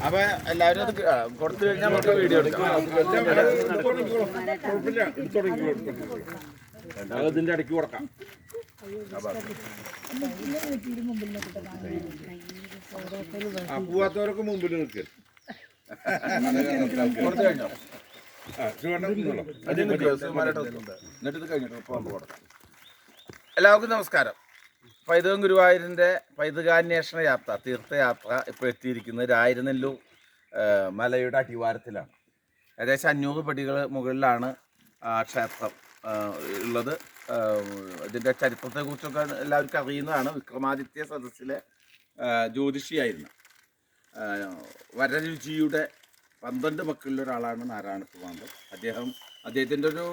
അപ്പൊ എല്ലാവരും അത് കൊടുത്തു കഴിഞ്ഞാൽ നമുക്ക് വീഡിയോ എടുക്കാം ഇതിന്റെ ഇടയ്ക്ക് കൊടുക്കാം പോവാത്തവരൊക്കെ മുമ്പിൽ നിൽക്ക് കൊടുത്തു കഴിഞ്ഞോ ചുവണ്ണം നിന്നോളൂ. എന്നിട്ട് ഇത് കഴിഞ്ഞിട്ട് നമുക്ക് കൊടുക്കാം. എല്ലാവർക്കും നമസ്കാരം. പൈതകം ഗുരുവായൂരിന്റെ പൈതൃകാന്വേഷണ യാത്ര തീർത്ഥയാത്ര ഇപ്പോൾ എത്തിയിരിക്കുന്നത് രായിരുനെല്ലൂർ മലയുടെ അടിവാരത്തിലാണ്. ഏകദേശം അഞ്ഞൂറ് പടികൾ മുകളിലാണ് ക്ഷേത്രം ഉള്ളത്. ഇതിന്റെ ചരിത്രത്തെക്കുറിച്ചൊക്കെ എല്ലാവർക്കും അറിയുന്നതാണ്. വിക്രമാദിത്യ സദസ്സിലെ ജ്യോതിഷിയായിരുന്നു. വരരുചിയുടെ പന്ത്രണ്ട് മക്കളിലൊരാളാണ് നാരായണ കുമാന്തം അദ്ദേഹം അദ്ദേഹത്തിന്റെ ഒരു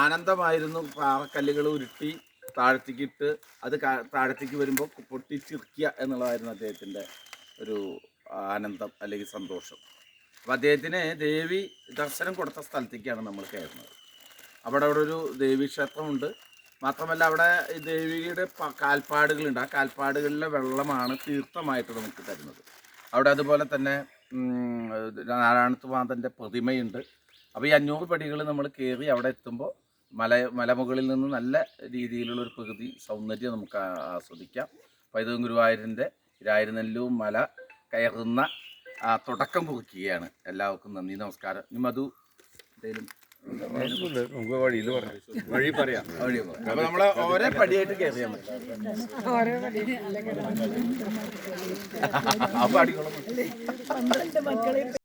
ആനന്ദമായിരുന്നു പാറക്കല്ലുകൾ ഉരുട്ടി താഴത്തേക്കിട്ട് അത് താഴത്തേക്ക് വരുമ്പോൾ പൊട്ടിച്ചിറിക്കുക എന്നുള്ളതായിരുന്നു അദ്ദേഹത്തിന്റെ ഒരു ആനന്ദം അല്ലെങ്കിൽ സന്തോഷം. അപ്പോൾ അദ്ദേഹത്തിന് ദേവി ദർശനം കൊടുത്ത സ്ഥലത്തേക്കാണ് നമ്മൾ കയറുന്നത്. അവിടെ അവിടെ ഒരു ദേവി ക്ഷേത്രമുണ്ട്. മാത്രമല്ല അവിടെ ദേവിയുടെ കാൽപ്പാടുകളുണ്ട്. ആ കാൽപ്പാടുകളിലെ വെള്ളമാണ് തീർത്ഥമായിട്ട് നമുക്ക് തരുന്നത്. അവിടെ അതുപോലെ തന്നെ മാതന്റെ പ്രതിമയുണ്ട്. അപ്പോൾ ഈ അഞ്ഞൂറ് പടികൾ നമ്മൾ കയറി അവിടെ എത്തുമ്പോൾ മല മലമുകളിൽ നിന്ന് നല്ല രീതിയിലുള്ള ഒരു പ്രകൃതി സൗന്ദര്യം നമുക്ക് ആസ്വദിക്കാം. പൈതൃകം ഗുരുവായൂരിന്റെ രായിരുനെല്ലൂർ മല കയറുന്ന ആ തുടക്കം കുറിക്കുകയാണ്. എല്ലാവർക്കും നന്ദി നമസ്കാരം. ഇനി മധു എന്തെങ്കിലും നമുക്ക് വഴിയിൽ പറയാം. വഴി പറയാം. വഴി പറയാം. അപ്പൊ നമ്മൾ ഓരോ പടിയായിട്ട് കയറിയാൽ മതി. അപ്പൊ അടിക്കണം